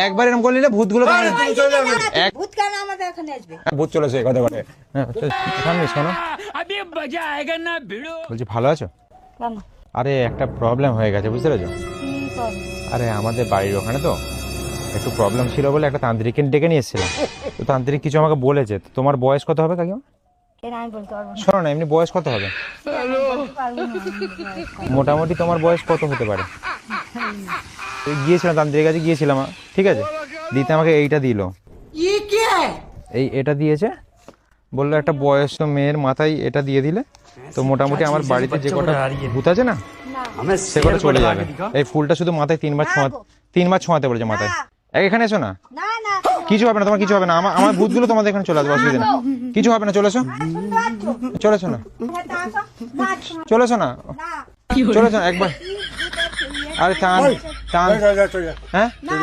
একবার এরকম করলে ভূতগুলো ভূত কেন আমাদের ভূত চলেছে কথা হ্যাঁ, শোনো। বলছি ভালো আছো? আরে একটা প্রবলেম হয়ে গেছে বুঝতে পেরেছ? আরে আমাদের বাড়ির ওখানে তো একটু প্রবলেম ছিল বলে একটা তান্ত্রিককে ডেকে নিয়ে এসেছিলাম। তো তান্ত্রিক কিছু আমাকে বলেছে। তোমার বয়স কত হবে কাকিমা? শোনো না এমনি বয়স কত হবে? মোটামুটি তোমার বয়স কত হতে পারে? গিয়েছিলাম তান্ত্রিক কাছে গিয়েছিলাম ঠিক আছে? দিতে আমাকে এইটা দিল। এই এটা দিয়েছে। বলল একটা বয়স্ক মেয়ের মাথায় এটা দিয়ে দিলে। তো মোটামুটি আমার বাড়িতে যে কটা ভূত আছে না সে কটা চলে যাবে। এই ফুলটা শুধু মাথায় তিনবার ছোঁয়া তিনবার ছোঁয়াতে বলেছে মাথায়। এক এখানে এসো না। না না কিছু হবে না তোমার কিছু হবে না। আমার আমার ভূতগুলো তোমাদের এখানে চলে আসবে অসুবিধা নেই। কিছু হবে না চলে এসো। চলে এসো না। চলে এসো না। চলে এসো না একবার। আরে টান টান। হ্যাঁ? না